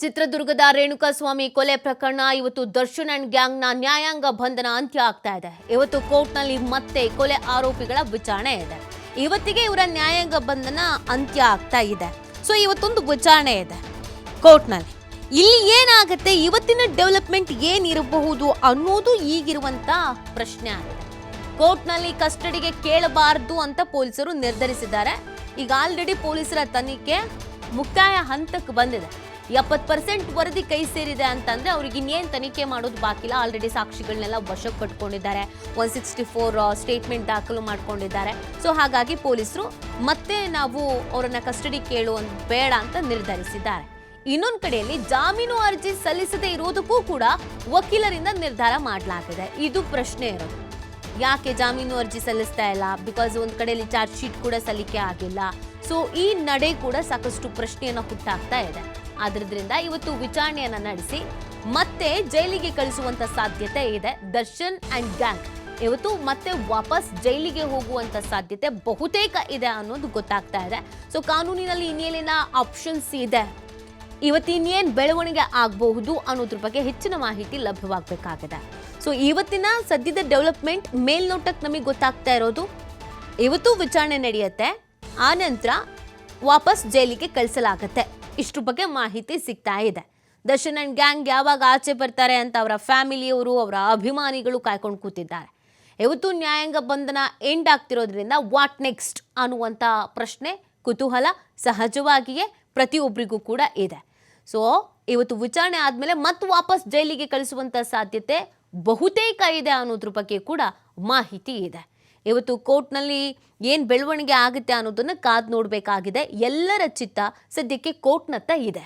ಚಿತ್ರದುರ್ಗದ ರೇಣುಕಾಸ್ವಾಮಿ ಕೊಲೆ ಪ್ರಕರಣ ಇವತ್ತು ದರ್ಶನ್ ಅಂಡ್ ಗ್ಯಾಂಗ್ನ ನ್ಯಾಯಾಂಗ ಬಂಧನ ಅಂತ್ಯ ಆಗ್ತಾ ಇದೆ. ಇವತ್ತು ಕೋರ್ಟ್ನಲ್ಲಿ ಮತ್ತೆ ಕೊಲೆ ಆರೋಪಿಗಳ ವಿಚಾರಣೆ ಇದೆ. ಇವತ್ತಿಗೆ ಇವರ ನ್ಯಾಯಾಂಗ ಬಂಧನ ಅಂತ್ಯ ಆಗ್ತಾ ಇದೆ. ಸೊ ಇವತ್ತೊಂದು ವಿಚಾರಣೆ ಇದೆ ಕೋರ್ಟ್ನಲ್ಲಿ. ಇಲ್ಲಿ ಏನಾಗುತ್ತೆ, ಇವತ್ತಿನ ಡೆವಲಪ್ಮೆಂಟ್ ಏನಿರಬಹುದು ಅನ್ನೋದು ಈಗಿರುವಂತ ಪ್ರಶ್ನೆ ಆಗಿದೆ. ಕೋರ್ಟ್ನಲ್ಲಿ ಕಸ್ಟಡಿಗೆ ಕೇಳಬಾರದು ಅಂತ ಪೊಲೀಸರು ನಿರ್ಧರಿಸಿದ್ದಾರೆ. ಈಗ ಆಲ್ರೆಡಿ ಪೊಲೀಸರ ತನಿಖೆ ಮುಕ್ತಾಯ ಹಂತಕ್ಕೆ ಬಂದಿದೆ. ಎಪ್ಪತ್ತು ಪರ್ಸೆಂಟ್ ವರದಿ ಕೈ ಸೇರಿದೆ ಅಂತಂದ್ರೆ ಅವ್ರಿಗೆ ಇನ್ನೇನು ತನಿಖೆ ಮಾಡೋದು ಬಾಕಿಲ್ಲ ಆಲ್ರೆಡಿ ಸಾಕ್ಷಿಗಳನ್ನೆಲ್ಲ ವಶಕ್ಕೆ ಪಡ್ಕೊಂಡಿದ್ದಾರೆ. ಒನ್ ಸಿಕ್ಸ್ಟಿ ಫೋರ್ ಸ್ಟೇಟ್ಮೆಂಟ್ ದಾಖಲು ಮಾಡ್ಕೊಂಡಿದ್ದಾರೆ. ಸೊ ಹಾಗಾಗಿ ಪೊಲೀಸರು ಮತ್ತೆ ನಾವು ಅವರನ್ನ ಕಸ್ಟಡಿ ಕೇಳುವಂತ ಬೇಡ ಅಂತ ನಿರ್ಧರಿಸಿದ್ದಾರೆ. ಇನ್ನೊಂದು ಕಡೆಯಲ್ಲಿ ಜಾಮೀನು ಅರ್ಜಿ ಸಲ್ಲಿಸದೇ ಇರೋದಕ್ಕೂ ಕೂಡ ವಕೀಲರಿಂದ ನಿರ್ಧಾರ ಮಾಡಲಾಗಿದೆ. ಇದು ಪ್ರಶ್ನೆ ಇರೋದು. ಯಾಕೆ ಜಾಮೀನು ಅರ್ಜಿ ಸಲ್ಲಿಸ್ತಾ ಇಲ್ಲ? ಬಿಕಾಸ್ ಒಂದು ಕಡೆಯಲ್ಲಿ ಚಾರ್ಜ್ ಶೀಟ್ ಕೂಡ ಸಲ್ಲಿಕೆ ಆಗಿಲ್ಲ. ಸೊ ಈ ನಡೆ ಕೂಡ ಸಾಕಷ್ಟು ಪ್ರಶ್ನೆಯನ್ನು ಹುಟ್ಟಾಗ್ತಾ ಇದೆ. ಆದ್ರಿಂದ ಇವತ್ತು ವಿಚಾರಣೆಯನ್ನ ನಡೆಸಿ ಮತ್ತೆ ಜೈಲಿಗೆ ಕಳಿಸುವಂತ ಸಾಧ್ಯತೆ ಇದೆ. ದರ್ಶನ್ ಅಂಡ್ ಗ್ಯಾಂಗ್ ಇವತ್ತು ಮತ್ತೆ ವಾಪಸ್ ಜೈಲಿಗೆ ಹೋಗುವಂತ ಸಾಧ್ಯತೆ ಬಹುತೇಕ ಇದೆ ಅನ್ನೋದು ಗೊತ್ತಾಗ್ತಾ ಇದೆ. ಸೊ ಕಾನೂನಿನಲ್ಲಿ ಇನ್ನೇನಿನ ಆಪ್ಷನ್ಸ್ ಇದೆ. ಇವತ್ತಿನ್ನೇನು ಬೆಳವಣಿಗೆ ಆಗಬಹುದು ಅನ್ನೋದ್ರ ಬಗ್ಗೆ ಹೆಚ್ಚಿನ ಮಾಹಿತಿ ಲಭ್ಯವಾಗಬೇಕಾಗಿದೆ. ಸೊ ಇವತ್ತಿನ ಸದ್ಯದ ಡೆವಲಪ್ಮೆಂಟ್ ಮೇಲ್ನೋಟಕ್ಕೆ ನಮಗೆ ಗೊತ್ತಾಗ್ತಾ ಇರೋದು, ಇವತ್ತು ವಿಚಾರಣೆ ನಡೆಯುತ್ತೆ, ಆ ನಂತರ ವಾಪಸ್ ಜೈಲಿಗೆ ಕಳಿಸಲಾಗತ್ತೆ. ಇಷ್ಟ್ರ ಬಗ್ಗೆ ಮಾಹಿತಿ ಸಿಗ್ತಾ ಇದೆ. ದರ್ಶನ್ ಅಂಡ್ ಗ್ಯಾಂಗ್ ಯಾವಾಗ ಆಚೆ ಬರ್ತಾರೆ ಅಂತ ಅವರ ಫ್ಯಾಮಿಲಿಯವರು, ಅವರ ಅಭಿಮಾನಿಗಳು ಕಾಯ್ಕೊಂಡು ಕೂತಿದ್ದಾರೆ. ಇವತ್ತು ನ್ಯಾಯಾಂಗ ಬಂಧನ ಎಂಡ್ ಆಗ್ತಿರೋದ್ರಿಂದ ವಾಟ್ ನೆಕ್ಸ್ಟ್ ಅನ್ನುವಂಥ ಪ್ರಶ್ನೆ, ಕುತೂಹಲ ಸಹಜವಾಗಿಯೇ ಪ್ರತಿಯೊಬ್ಬರಿಗೂ ಕೂಡ ಇದೆ. ಸೊ ಇವತ್ತು ವಿಚಾರಣೆ ಆದಮೇಲೆ ಮತ್ತೆ ವಾಪಸ್ ಜೈಲಿಗೆ ಕಳಿಸುವಂಥ ಸಾಧ್ಯತೆ ಬಹುತೇಕ ಇದೆ ಅನ್ನೋದ್ರ ಬಗ್ಗೆ ಕೂಡ ಮಾಹಿತಿ ಇದೆ. ಇವತ್ತು ಕೋರ್ಟ್ನಲ್ಲಿ ಏನು ಬೆಳವಣಿಗೆ ಆಗುತ್ತೆ ಅನ್ನೋದನ್ನು ಕಾದು ನೋಡಬೇಕಾಗಿದೆ. ಎಲ್ಲರ ಚಿತ್ತ ಸದ್ಯಕ್ಕೆ ಕೋರ್ಟ್ನತ್ತ ಇದೆ.